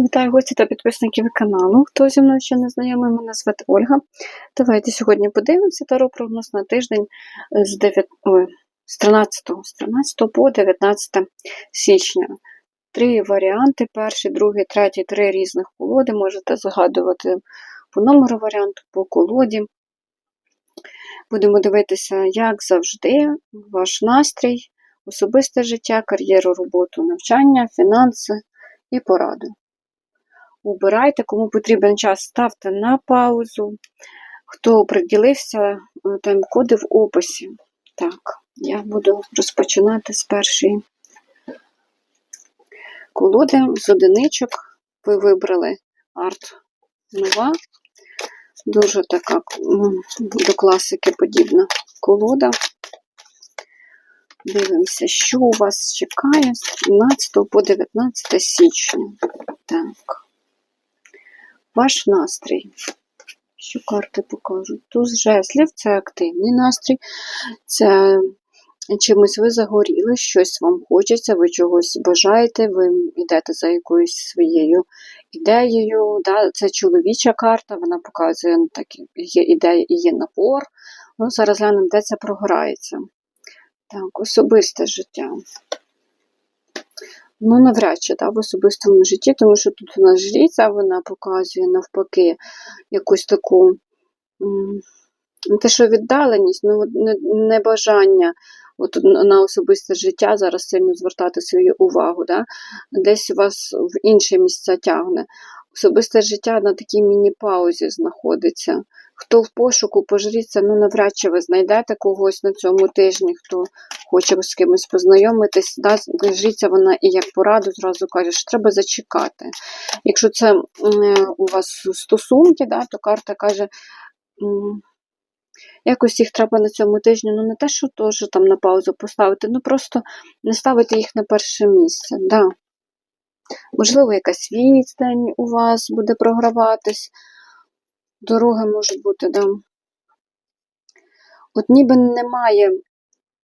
Вітаю гості та підписників каналу. Хто зі мною ще не знайомий, мене звати Ольга. Давайте сьогодні подивимося таро прогноз на тиждень з 9, ой, з 13, з 13 по 19 січня. Три варіанти: перший, другий, третій, три різних колоди. Можете згадувати по номеру варіанту, по колоді. Будемо дивитися, як завжди, ваш настрій, особисте життя, кар'єру, роботу, навчання, фінанси і пораду. Обирайте, кому потрібен час, ставте на паузу. Хто приділився, тайм-коди в описі. Так, я буду розпочинати з першої колоди з одиничок. Ви вибрали арт нова. Дуже така до класики подібна колода. Дивимося, що у вас чекає з 13 по 19 січня. Так. Ваш настрій. Що карти покажуть? Туз жезлів це активний настрій. Це чимось ви загоріли, щось вам хочеться, ви чогось бажаєте, ви йдете за якоюсь своєю ідеєю. Да? Це чоловіча карта, вона показує, ну, так, є ідея і є напор. Ну, Зараз глянемо, де це програється. Так, особисте життя. Ну, навряд чи да, в особистому житті, тому що тут у нас жріця, вона показує навпаки якусь таку те, що віддаленість, ну небажання от на особисте життя зараз сильно звертати свою увагу. Да? Десь у вас в інші місця тягне. Особисте життя на такій міні-паузі знаходиться. Хто в пошуку пожріться, ну навряд чи ви знайдете когось на цьому тижні, хто хоче з кимось познайомитись, да, жріться вона і як пораду зразу каже, що треба зачекати. Якщо це у вас стосунки, да, то карта каже, якось їх треба на цьому тижні, ну не те, що теж там на паузу поставити, ну просто не ставити їх на перше місце. Да. Можливо, якась відстань у вас буде програватись, дороги можуть бути, да. От ніби немає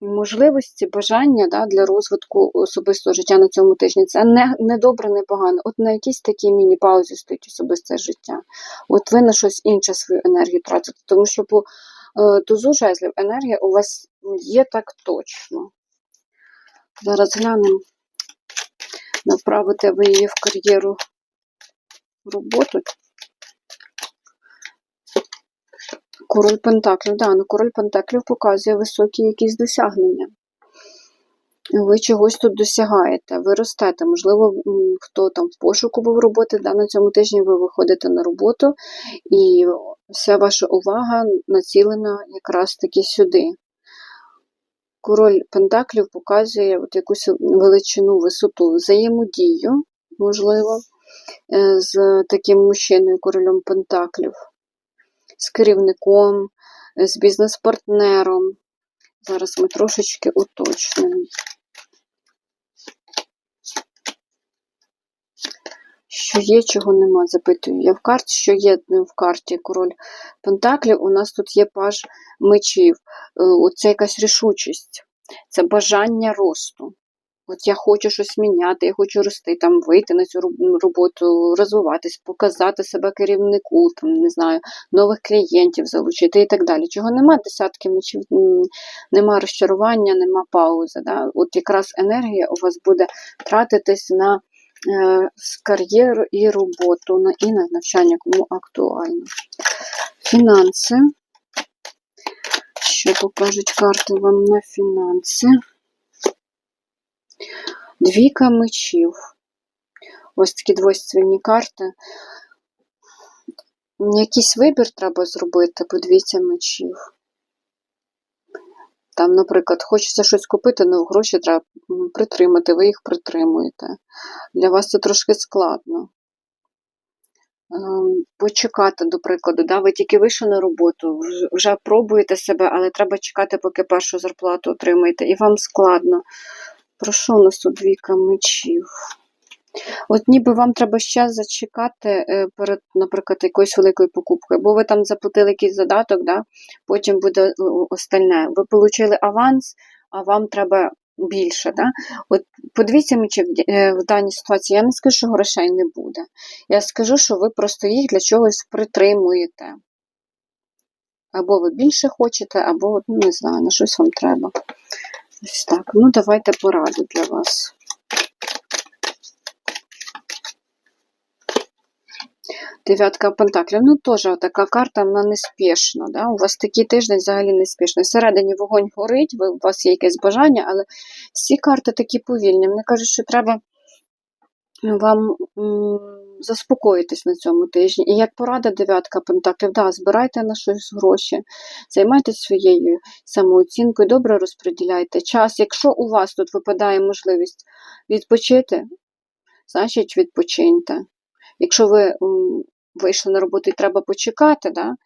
можливості, бажання да, для розвитку особистого життя на цьому тижні. Це не, не добре, не погано. От на якійсь такій міні-паузі стоїть особисте життя. От ви на щось інше свою енергію тратите, тому що по е, тузу жезлів енергія у вас є так точно. Зараз глянемо, направити ви її в кар'єру роботу. Король Пентаклів, да, ну король Пентаклів показує високі якісь досягнення. Ви чогось тут досягаєте, ви ростете. Можливо, хто там в пошуку був роботи, да, на цьому тижні ви виходите на роботу, і вся ваша увага націлена якраз таки сюди. Король Пентаклів показує от якусь величину, висоту, взаємодію, можливо, е, з таким мужчиною, королем Пентаклів з керівником, з бізнес-партнером. Зараз ми трошечки уточнимо. Що є, чого нема, запитую. Я в карті, що є в карті король Пентаклів, у нас тут є паж мечів. Е, оце якась рішучість, це бажання росту. От я хочу щось міняти, я хочу рости, там вийти на цю роботу, розвиватись, показати себе керівнику, там не знаю, нових клієнтів залучити і так далі. Чого нема десятки мечів, нема розчарування, нема паузи. Да? От якраз енергія у вас буде тратитись на кар'єру і роботу, і на навчання, кому актуально. Фінанси. Що покажуть карти вам на фінанси? Двійка мечів. Ось такі двойственні карти. Якийсь вибір треба зробити, подивіться мечів. Там, наприклад, хочеться щось купити, але гроші треба притримати, ви їх притримуєте. Для вас це трошки складно. Ем, почекати, до прикладу, да? ви тільки вийшли на роботу, вже пробуєте себе, але треба чекати, поки першу зарплату отримаєте, і вам складно. Про що у нас тут двійка мечів? От ніби вам треба ще зачекати е, перед, наприклад, якоюсь великою покупкою, бо ви там заплатили якийсь задаток, да? потім буде остальне. Ви отримали аванс, а вам треба більше. Да? От подивіться, чи е, в даній ситуації я не скажу, що грошей не буде. Я скажу, що ви просто їх для чогось притримуєте. Або ви більше хочете, або, ну, не знаю, на щось вам треба. Ось так. Ну, давайте пораду для вас. Дев'ятка пентаклів. Ну, теж така карта, вона неспішна. Да? У вас такий тиждень взагалі неспішний. Всередині вогонь горить, ви, у вас є якесь бажання, але всі карти такі повільні. Мені кажуть, що треба вам м, заспокоїтись на цьому тижні. І як порада дев'ятка пентаклів, да, збирайте на щось гроші, займайтесь своєю самооцінкою, добре розподіляйте час. Якщо у вас тут випадає можливість відпочити, значить відпочиньте. Якщо ви вийшли на роботу і треба почекати, да, ем,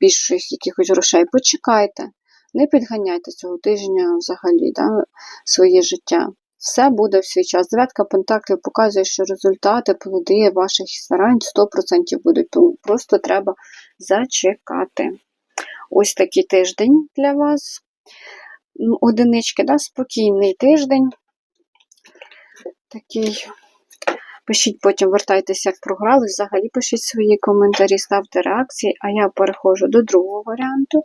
більших якихось грошей, почекайте. Не підганяйте цього тижня взагалі да, своє життя. Все буде в свій час. Дев'ятка пентаклів показує, що результати, плоди ваших старань 100% будуть. Тому просто треба зачекати. Ось такий тиждень для вас. Одинички, да, спокійний тиждень. Такий. Пишіть потім, вертайтеся, як програли. Взагалі пишіть свої коментарі, ставте реакції, а я переходжу до другого варіанту.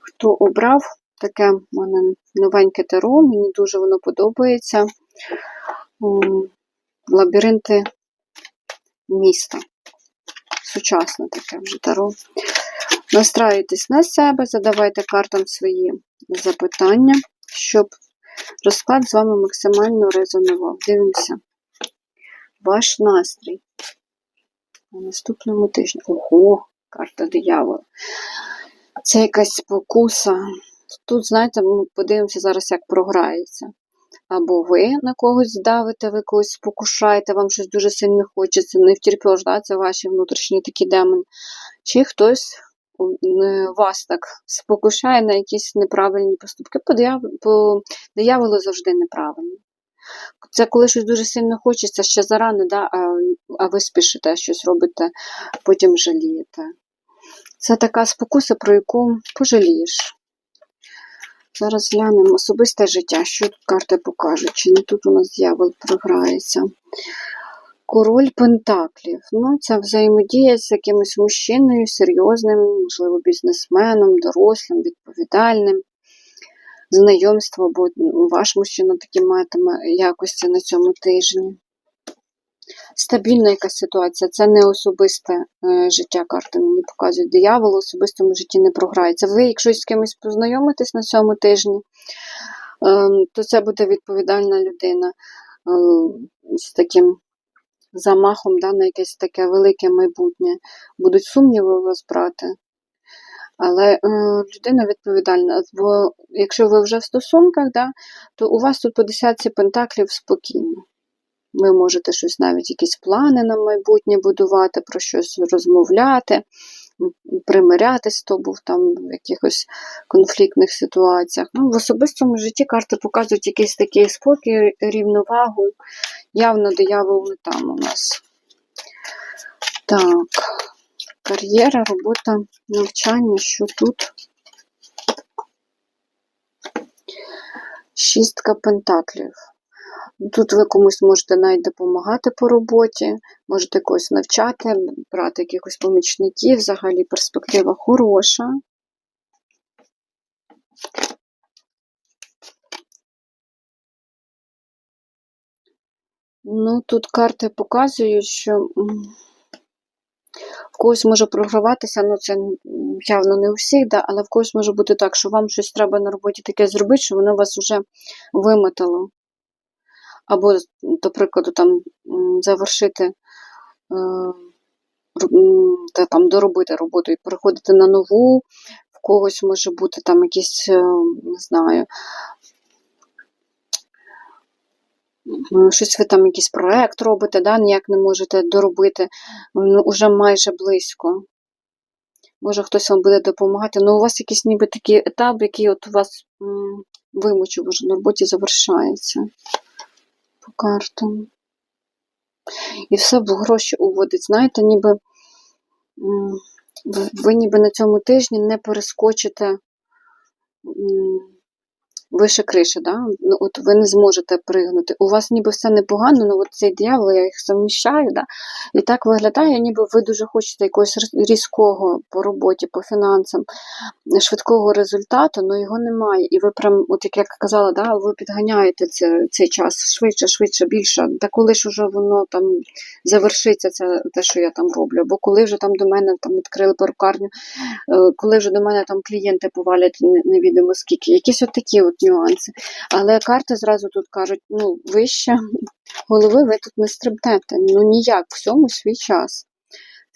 Хто обрав таке мене новеньке таро, мені дуже воно подобається. Лабіринти міста. Сучасне таке вже таро. Настраюйтесь на себе, задавайте картам свої запитання, щоб розклад з вами максимально резонував. Дивимося. Ваш настрій на наступному тижні. Ого, карта диявола. Це якась спокуса. Тут, знаєте, ми подивимося зараз, як програється. Або ви на когось здавите, ви когось спокушаєте, вам щось дуже сильно хочеться, не втерпеш, да? це ваші внутрішні такі демони. Чи хтось вас так спокушає на якісь неправильні поступки. По дияволу завжди неправильно. Це коли щось дуже сильно хочеться, ще зарано, да? а, а ви спішите, щось робите, потім жалієте. Це така спокуса, про яку пожалієш. Зараз глянемо особисте життя, що карти покажуть, чи не тут у нас дьявол програється. Король Пентаклів. Ну, це взаємодія з якимось мужчиною, серйозним, можливо, бізнесменом, дорослим, відповідальним. Знайомство, бо ваш мужчина такі матиме якості на цьому тижні. Стабільна якась ситуація, це не особисте е, життя карти мені показують. Диявол в особистому житті не програється. Ви, якщо з кимось познайомитесь на цьому тижні, ем, то це буде відповідальна людина ем, з таким замахом да, на якесь таке велике майбутнє. Будуть сумніви у вас брати. Але е, людина відповідальна, бо якщо ви вже в стосунках, да, то у вас тут по десятці пентаклів спокійно. Ви можете щось навіть якісь плани на майбутнє будувати, про щось розмовляти, примирятись, хто був там в якихось конфліктних ситуаціях. Ну, в особистому житті карти показують якийсь такий спокій, рівновагу. Явно диявол там у нас. Так, кар'єра, робота, навчання, що тут? Шістка пентаклів. Тут ви комусь можете навіть допомагати по роботі, можете когось навчати, брати якихось помічників, взагалі перспектива хороша. Ну, тут карти показують, що в когось може програватися, ну це явно не у всіх, да, але в когось може бути так, що вам щось треба на роботі таке зробити, що воно вас вже вимотало. Або, до прикладу, там завершити, е, та, там, доробити роботу і переходити на нову, в когось може бути там якісь, е, не знаю, щось ви там якийсь проект робите, да, ніяк не можете доробити, ну, уже майже близько. Може, хтось вам буде допомагати, але у вас якийсь ніби такий етап, який от у вас вимучив уже на роботі завершається по картам. І все в гроші уводить. Знаєте, ніби ви ніби на цьому тижні не перескочите вище криші, да? ну, от ви не зможете пригнути. У вас ніби все непогано, ну от цей дьявол, я їх совміщаю, да? і так виглядає, ніби ви дуже хочете якогось різкого по роботі, по фінансам, швидкого результату, але його немає. І ви прям, от як я казала, да, ви підганяєте це, цей час швидше, швидше, більше. Та коли ж уже воно там завершиться, це те, що я там роблю, бо коли вже там до мене там відкрили перукарню, е, коли вже до мене там клієнти повалять не- невідомо скільки, якісь от такі от нюанси. Але карти зразу тут кажуть, ну, вище голови ви тут не стрибнете. Ну ніяк, всьому свій час.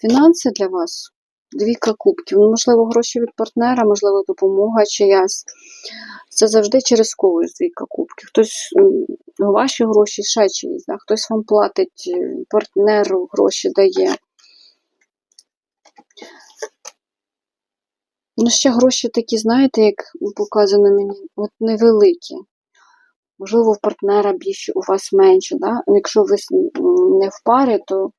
Фінанси для вас двійка кубків. Ну, можливо, гроші від партнера, можливо, допомога чиясь. Це завжди через когось двійка кубків. Хтось ваші гроші ще чиїсь, да? хтось вам платить, партнеру гроші дає. Ну, ще гроші такі, знаєте, як показано мені, от невеликі. Можливо, в партнера більше, у вас менше. Да? Ну, Якщо ви не в парі, то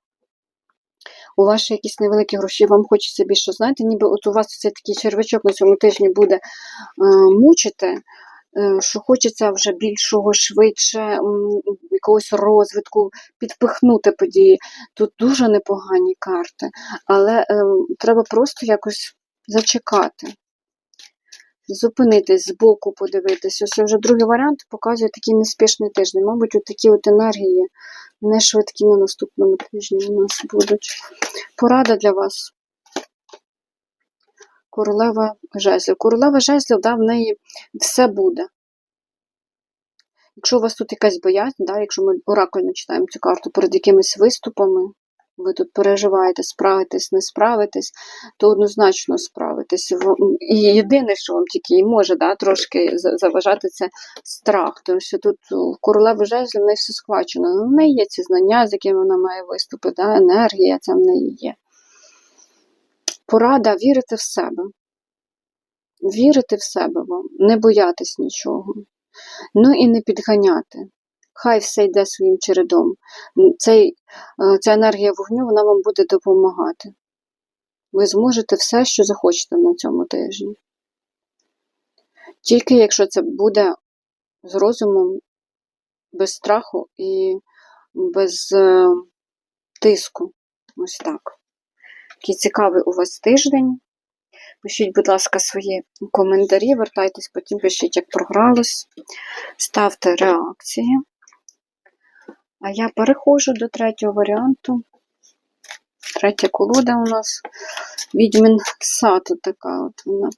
у вас ще якісь невеликі гроші, вам хочеться більше, знаєте, ніби от у вас це такий червячок на цьому тижні буде е, мучити, е, що хочеться вже більшого, швидше, м, якогось розвитку, підпихнути події. Тут дуже непогані карти, але е, треба просто якось зачекати. Зупинитись збоку, подивитись. Ось вже другий варіант показує такий неспішний тиждень. Мабуть, от такі от енергії не швидкі на наступному тижні у нас будуть. Порада для вас. Королева жезлів. Королева жезлів, да, в неї все буде. Якщо у вас тут якась боязнь, да, якщо ми оракульно читаємо цю карту перед якимись виступами, ви тут переживаєте, справитесь, не справитесь, то однозначно справитесь. І єдине, що вам тільки і може да, трошки заважати, це страх. Тому що тут у королеви жезлів в неї все схвачено. Ну, в неї є ці знання, з якими вона має виступити, да, енергія це в неї є. Порада вірити в себе. Вірити в себе вам, не боятись нічого. Ну і не підганяти. Хай все йде своїм чередом. Цей, е, ця енергія вогню вона вам буде допомагати. Ви зможете все, що захочете на цьому тижні. Тільки якщо це буде з розумом, без страху і без е, тиску. Ось так. Який цікавий у вас тиждень. Пишіть, будь ласка, свої коментарі, вертайтесь, потім пишіть, як програлось. Ставте реакції. А я переходжу до третього варіанту. Третя колода у нас відьмін сад. така от вона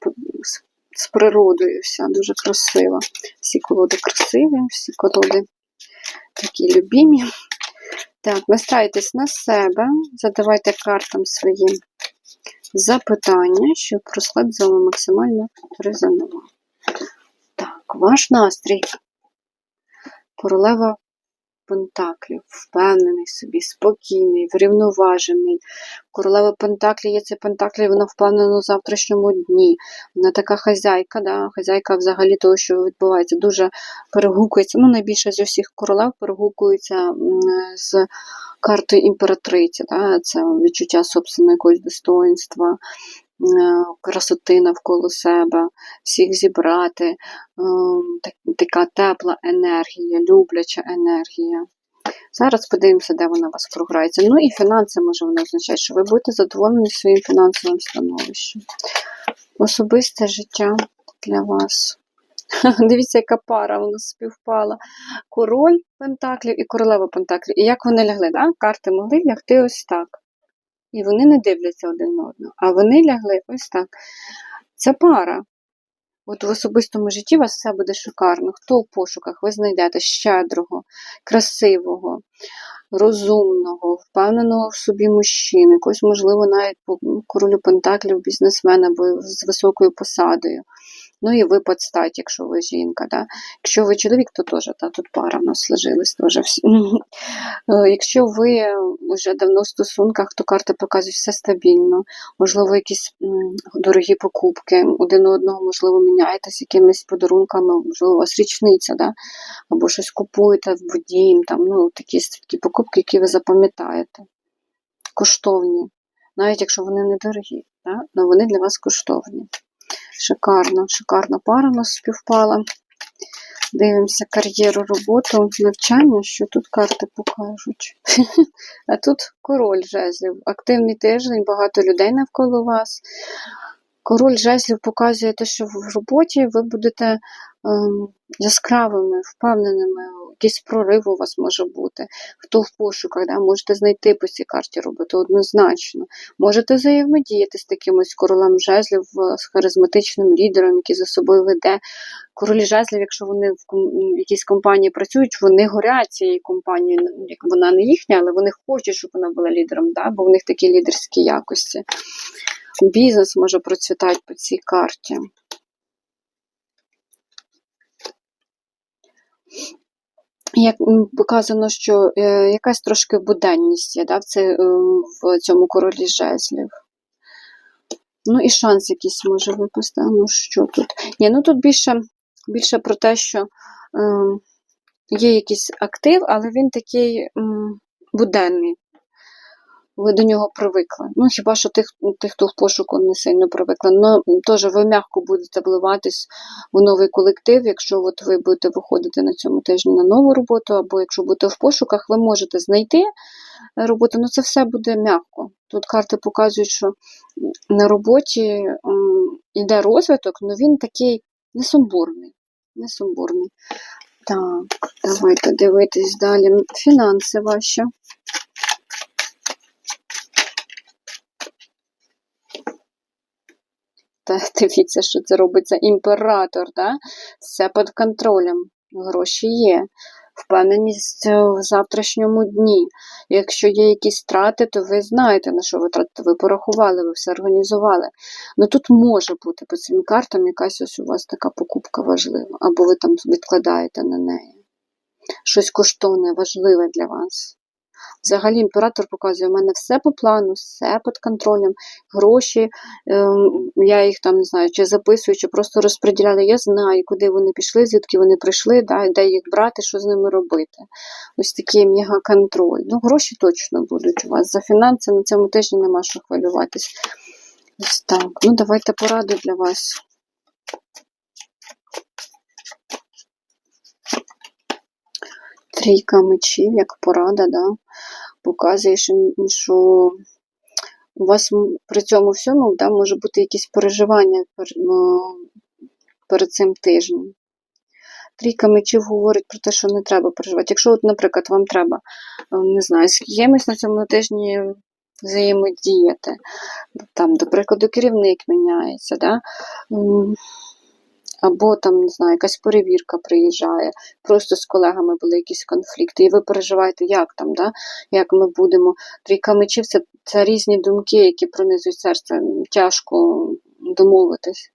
з- природою вся дуже красива. Всі колоди красиві, всі колоди такі любімі. Так, настройтесь на себе, задавайте картам свої запитання, щоб вами максимально резонував. Так, ваш настрій. Королева Пентаклів, впевнений собі, спокійний, врівноважений. Королева Пентаклі є це Пентаклі, вона впевнена у завтрашньому дні. Вона така хазяйка, да? хазяйка взагалі того, що відбувається, дуже перегукується. Ну, найбільше з усіх королев перегукується з картою імператриці. Да? Це відчуття собственного якогось достоинства, красоти навколо себе, всіх зібрати, е, така тепла енергія, любляча енергія. Зараз подивимося, де вона у вас програється. Ну і фінанси може вона означає, що ви будете задоволені своїм фінансовим становищем. Особисте життя для вас. Дивіться, яка пара нас співпала. Король Пентаклів і королева Пентаклів. І як вони лягли? Да? Карти могли лягти ось так. І вони не дивляться один на одного. А вони лягли ось так. Це пара. От в особистому житті у вас все буде шикарно. Хто в пошуках? Ви знайдете щедрого, красивого, розумного, впевненого в собі мужчини, якось, можливо, навіть по королю Пентаклів, бізнесмена або з високою посадою. Ну і ви подстать, якщо ви жінка. Да? Якщо ви чоловік, то теж та, тут пара в нас сложилась. Теж. Е, Якщо ви вже давно в стосунках, то карти показують все стабільно. Можливо, якісь дорогі покупки, один одного, можливо, міняєтесь якимись подарунками, можливо, у вас річниця, да? або щось купуєте в дім, там, ну, такі, такі покупки, які ви запам'ятаєте. Коштовні. Навіть якщо вони недорогі, да? вони для вас коштовні. Шикарно, шикарна пара у нас співпала. Дивимося кар'єру, роботу, навчання, що тут карти покажуть. А тут король жезлів. Активний тиждень, багато людей навколо вас. Король жезлів показує те, що в роботі ви будете ем, яскравими, впевненими, якийсь прорив у вас може бути. Хто в пошуках, да? можете знайти по цій карті роботи однозначно. Можете взаємодіяти з такимось королем жезлів, з харизматичним лідером, який за собою веде. Королі жезлів, якщо вони в якійсь компанії працюють, вони горять цією компанією. Ну, Як вона не їхня, але вони хочуть, щоб вона була лідером, да? бо в них такі лідерські якості. Бізнес може процвітати по цій карті. Як показано, що е, якась трошки буденність є да, в, це, е, в цьому королі жезлів. Ну і шанс якийсь може випасти. Ну що тут? Ні, ну тут більше, більше про те, що е, є якийсь актив, але він такий м, буденний. Ви до нього привикли. Ну, хіба що тих, тих, хто в пошуку не сильно привикли. Ну, теж ви м'яко будете вливатись в новий колектив, якщо от ви будете виходити на цьому тижні на нову роботу, або якщо будете в пошуках, ви можете знайти роботу, ну це все буде м'яко. Тут карти показують, що на роботі йде розвиток, але він такий несумбурний. несумбурний. Так, давайте дивитись далі. Фінанси ваші. Та дивіться, що це робиться імператор, да? все під контролем. Гроші є. Впевненість в завтрашньому дні. Якщо є якісь втрати, то ви знаєте, на що ви. Ви порахували, ви все організували. Ну тут може бути по цим картам якась ось у вас така покупка важлива, або ви там відкладаєте на неї. Щось коштовне, важливе для вас. Взагалі імператор показує, у мене все по плану, все під контролем, гроші, ем, я їх там не знаю, чи записую, чи просто розподіляю. Я знаю, куди вони пішли, звідки вони прийшли, да, де їх брати, що з ними робити. Ось такий мега-контроль. Ну, гроші точно будуть у вас. За фінанси на цьому тижні нема що хвилюватись. Ось так. Ну, давайте пораду для вас. Трійка мечів, як порада, да? показує, що, у вас при цьому всьому да, може бути якісь переживання перед цим тижнем. Трійка мечів говорить про те, що не треба переживати. Якщо, от, наприклад, вам треба, е, не знаю, з кимось на цьому тижні взаємодіяти, там, до прикладу, керівник міняється, да? Або там, не знаю, якась перевірка приїжджає, просто з колегами були якісь конфлікти, і ви переживаєте, як там, да? як ми будемо. Трійка мечів це, це різні думки, які пронизують серце. Тяжко домовитись.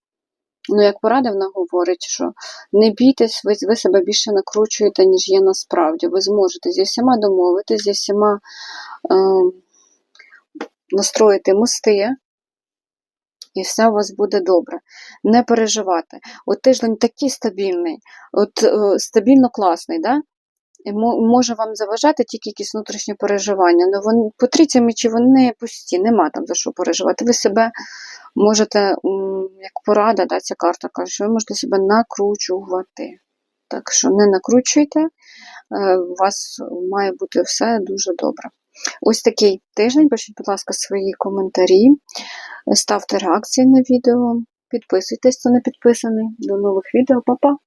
Ну, як порада, вона говорить, що не бійтесь, ви, ви себе більше накручуєте, ніж є насправді. Ви зможете зі всіма домовитись, зі всіма е, настроїти мости, і все у вас буде добре. Не переживати. От тиждень такий стабільний, от е, стабільно класний, да? Може вам заважати тільки якісь внутрішні переживання. Ну, вони, по трійці мечі вони пусті, нема там за що переживати. Ви себе можете, як порада, да, ця карта каже, що ви можете себе накручувати. Так що не накручуйте, е, у вас має бути все дуже добре. Ось такий тиждень. Пишіть, будь ласка, свої коментарі, ставте реакції на відео, підписуйтесь, хто не підписаний. До нових відео, Па-па!